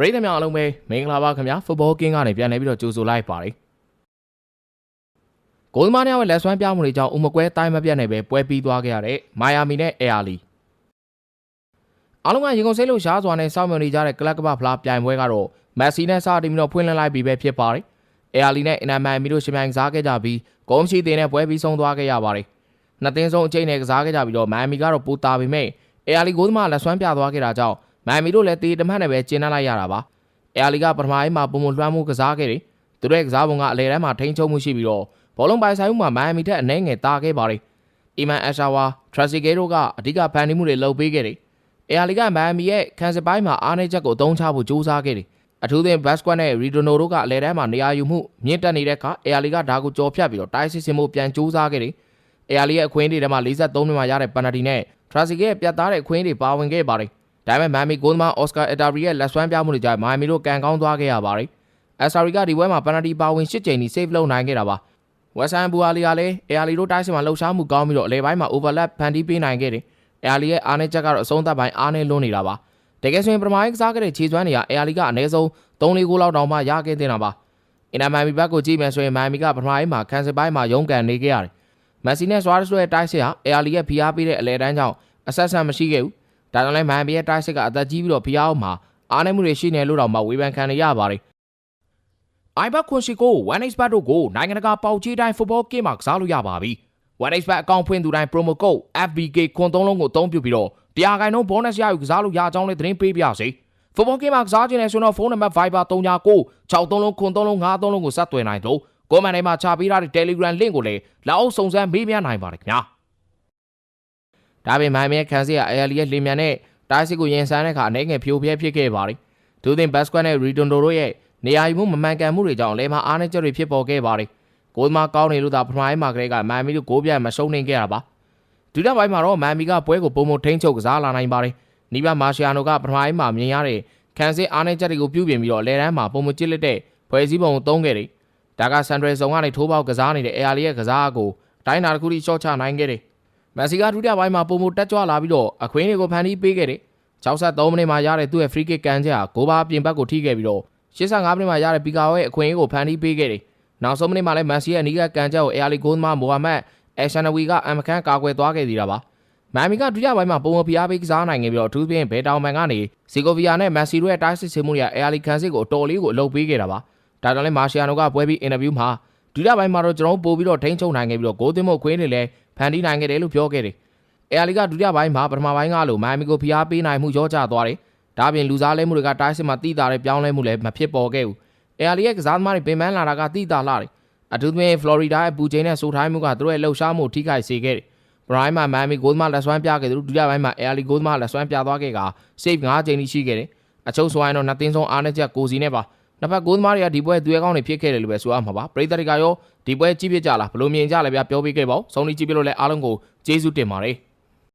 ပရိသတ်များအားလုံးပဲမင်္ဂလာပါခင်ဗျာဖုတ်ဘောကင်းကနေပြန်လည်ပြီးတော့ကြိုဆိုလိုက်ပါတယ်ကိုသမားများရဲ့လက်ဆွမ်းပြမှုတွေကြောင့်ဥမကွဲတိုင်းမပြတ်နေပဲပွဲပြီးသွားခဲ့ရတဲ့မိုင်ယာမီနဲ့အေယာလီအားလုံးကရင်ကုန်စိတ်လို့ရှားစွာနဲ့စောင့်မျှော်နေကြတဲ့ကလပ်ကပဖလားပြိုင်ပွဲကတော့မက်ဆီနဲ့စတင်ပြီးတော့ဖွင့်လှစ်လိုက်ပြီးပဲဖြစ်ပါတယ်အေယာလီနဲ့အင်နာမန်မီတို့ရှင်ပြိုင်ကစားခဲ့ကြပြီးဂုံးရှိတင်နဲ့ပွဲပြီးဆုံးသွားခဲ့ရပါတယ်နှစ်သင်းဆုံးအချိန်နဲ့ကစားခဲ့ကြပြီးတော့မန်မီကတော့ပူတာပေမဲ့အေယာလီကိုသမားလက်ဆွမ်းပြသွားခဲ့တာကြောင့် မန်မီတို့လည်းတေးတမတ်နဲ့ပဲကျင်းနှက်လိုက်ရတာပါအဲယာလီကပထမပိုင်းမှာပုံမလွှမ်းမှုကစားခဲ့တယ်။သူတို့ရဲ့ကစားပုံကအလဲတန်းမှာထိန်းချုပ်မှုရှိပြီးတော့ဘောလုံးပိုင်ဆိုင်မှုမှာမိုင်ယာမီထက်အနည်းငယ်တာခဲ့ပါတယ်။အီမန်အရှာဝါထရက်စီဂေတို့ကအဓိကဖန်တီးမှုတွေလုပ်ပေးခဲ့တယ်။အဲယာလီကမိုင်ယာမီရဲ့ခံစစ်ပိုင်းမှာအားနည်းချက်ကိုအသုံးချဖို့ကြိုးစားခဲ့တယ်။အထူးသဖြင့်ဘတ်စကွတ်နဲ့ရီဒိုနိုတို့ကအလဲတန်းမှာနေရာယူမှုမြင့်တက်နေတဲ့အခါအဲယာလီကဒါကိုကြော်ဖြတ်ပြီးတော့တိုက်စစ်စင်မှုပြန်ကြိုးစားခဲ့တယ်။အဲယာလီရဲ့အခွင့်အရေးတွေထဲမှာ43မိနစ်မှာရတဲ့ပန်နယ်တီနဲ့ထရက်စီဂေရဲ့ပြတ်သားတဲ့အခွင့်အရေးတွေပါဝင်ခဲ့ပါတယ်။ ဒါပေမဲ့မန်မီဂိုးသမားအော်စကာအက်တာဘရီရဲ့လက်စွမ်းပြမှုတွေကြောင့်မိုင်မီတို့ကန်ကောင်းသွားခဲ့ရပါတယ်။အက်ဆာရီကဒီပွဲမှာပန်နယ်တီပါဝင်၈ကြိမ်ထိ save လုပ်နိုင်ခဲ့တာပါ။ဝက်ဆန်ဘူအာလီကလည်းအေယာလီတို့တိုက်စစ်မှာလှုပ်ရှားမှုကောင်းပြီးတော့အလဲပိုင်းမှာ overlap ဖန်တီးပေးနိုင်ခဲ့တယ်။အေယာလီရဲ့အားနည်းချက်ကတော့အဆုံးသတ်ပိုင်းအားနည်းလွန်းနေတာပါ။တကယ်ဆိုရင်ပထမပိုင်းကစားခဲ့တဲ့ခြေစွမ်းတွေကအေယာလီကအနည်းဆုံး3-4ဂိုးလောက်တောင်မှရခဲ့တဲ့တာပါ။အင်နာမန်မီဘက်ကိုကြည့်မယ်ဆိုရင်မန်မီကပထမပိုင်းမှာခံစစ်ပိုင်းမှာရုန်းကန်နေခဲ့ရတယ်။မက်ဆီနဲ့ဆွာရက်စ်တို့ရဲ့တိုက်စစ်ဟာအေယာလီရဲ့ဖိအားပေးတဲ့အလဲတန်းကြောင့်အဆက်ဆက်မရှိခဲ့ဘူး။ ဒါကြောင့်လည်းမန်မီရဲ့တိုက်စစ်ကအသက်ကြီးပြီးတော့ဖိအားအောင်မှာအားနည်းမှုတွေရှိနေလို့တော့မှဝေဖန်ခံရရပါတယ်။ iBet ခွန်ရှိကို 1xbet တို့ကိုနိုင်ငံတကာပေါက်ကြီးတိုင်း football game မှာကစားလို့ရပါပြီ။ 1xbet အကောင့်ဖွင့်သူတိုင်း promo code FBK ခွန်သုံးလုံးကိုအသုံးပြုပြီးတော့တရားခိုင်နှုန်း bonus ရယူကစားလို့ရကြောင်းလည်းသတင်းပေးပြစေ။ football game မှာကစားခြင်းနဲ့ဆိုတော့ဖုန်းနံပါတ် Viber 39 63လုံးခွန်သုံးလုံး53လုံးကိုဆက်သွယ်နိုင်လို့ကိုမန်ထဲမှာချပေးထားတဲ့ Telegram link ကိုလည်းလာအောင်စုံစမ်းမေးမြန်းနိုင်ပါတယ်ခင်ဗျာ။ ဒါပေမဲ့မိုင်မဲခန်းစီက AL ရဲ့လင်မြန်နဲ့တိုင်းစစ်ကိုရင်ဆိုင်တဲ့အခါအနေငယ်ဖြိုဖျက်ဖြစ်ခဲ့ပါတယ်။ဒူးသင်ဘတ်စကွတ်နဲ့ရီဒွန်ဒိုတို့ရဲ့နေရာယူမှုမမှန်ကန်မှုတွေကြောင့်လဲမှာအားနည်းချက်တွေဖြစ်ပေါ်ခဲ့ပါတယ်။ကိုယ်သမားကောင်းနေလို့သာပထမပိုင်းမှာကလေးကမန်မီတို့ဂိုးပြတ်မရှုံးနိုင်ခဲ့တာပါ။ဒုတိယပိုင်းမှာတော့မန်မီကပွဲကိုပုံမထိန်ချုပ်ကစားလာနိုင်ပါတယ်။နီးပါမာရှီယာနိုကပထမပိုင်းမှာမြင်ရတဲ့ခံစစ်အားနည်းချက်တွေကိုပြုပြင်ပြီးတော့လဲတန်းမှာပုံမကျစ်လက်တဲ့ဖွဲ့စည်းပုံကိုသုံးခဲ့တယ်။ဒါကဆန်ဒရယ်ဆုံကနေထိုးပေါက်ကစားနေတဲ့အေယာလီရဲ့ကစားကိုတိုင်းနာတစ်ခုထိရှော့ချနိုင်ခဲ့တယ်။ မက်ဆီကဒုတိယပိုင်းမှာပုံမတက်ကြွလာပြီးတော့အခွင့်အရေးကိုဖန်တီးပေးခဲ့တယ်။63မိနစ်မှာရတဲ့သူ့ရဲ့ free kick ကန်ချက်ဟာဂိုးပါပြင်ဘက်ကိုထိခဲ့ပြီးတော့85မိနစ်မှာရတဲ့ပီကာရဲ့အခွင့်အရေးကိုဖန်တီးပေးခဲ့တယ်။နောက်ဆုံးမိနစ်မှာလည်းမန်စီရဲ့အနီးကကန်ချက်ကိုအေယာလီဂိုးသမားမိုဟာမက်အက်ရှန်နဝီကအမခန်ကာကွယ်သွားခဲ့သေးတာပါ။မန်မီကဒုတိယပိုင်းမှာပုံမဖိအားပေးကစားနိုင်ခဲ့ပြီးတော့အထူးသဖြင့်ဘယ်တောင်မန်ကနေစီကိုဗီယာနဲ့မက်ဆီတို့ရဲ့တိုက်စစ်ဆင်မှုတွေကအေယာလီကန်စစ်ကိုအတော်လေးကိုအလုပ်ပေးခဲ့တာပါ။ဒါကြောင့်လည်းမာရှီယာနိုကပွဲပြီးအင်တာဗျူးမှာ ဒုတိယပိုင်းမှာတော့ကျွန်တော်ပို့ပြီးတော့ထိန်းချုပ်နိုင်ခဲ့ပြီးတော့ဂိုးသွင်းဖို့ခွင့်တွေလည်းဖန်တီးနိုင်ခဲ့တယ်လို့ပြောခဲ့တယ်။အေယာလီကဒုတိယပိုင်းမှာပထမပိုင်းကလိုမိုင်မီကိုဖိအားပေးနိုင်မှုရောကျသွားတယ်။ဒါပြင်လူစားလဲမှုတွေကတိုက်စစ်မှာတိတာတဲ့ပြောင်းလဲမှုလည်းမဖြစ်ပေါ်ခဲ့ဘူး။အေယာလီရဲ့ကစားသမားတွေပင်ပန်းလာတာကတိတာလာတယ်။အထူးသဖြင့်ဖလော်ရီဒါရဲ့ပူချိန်နဲ့ဆိုထိုင်းမှုကသူတို့ရဲ့လှုပ်ရှားမှုထိခိုက်စေခဲ့တယ်။ဘရိုင်းမှာမန်မီဂိုးသမားလက်စွမ်းပြခဲ့သူဒုတိယပိုင်းမှာအေယာလီဂိုးသမားလက်စွမ်းပြသွားခဲ့က save 9ချိန်ထိရှိခဲ့တယ်။အချုပ်ဆိုရင်တော့နှစ်သင်းဆုံးအားနဲ့ချက်ကိုစီနဲ့ပါ။ နှစ်ဖက်ဂိုးသမားတွေကဒီပွဲသူရဲကောင်းတွေဖြစ်ခဲ့တယ်လို့ပဲဆိုရမှာပါ။ပရိသတ်တွေကရောဒီပွဲကြည့်ပြကြလားဘယ်လိုမြင်ကြလဲဗျာပြောပြခဲ့ပါဦး။ဆုံးဖြတ်ကြည့်ပြလို့လည်းအားလုံးကိုကျေးဇူးတင်ပါတယ်။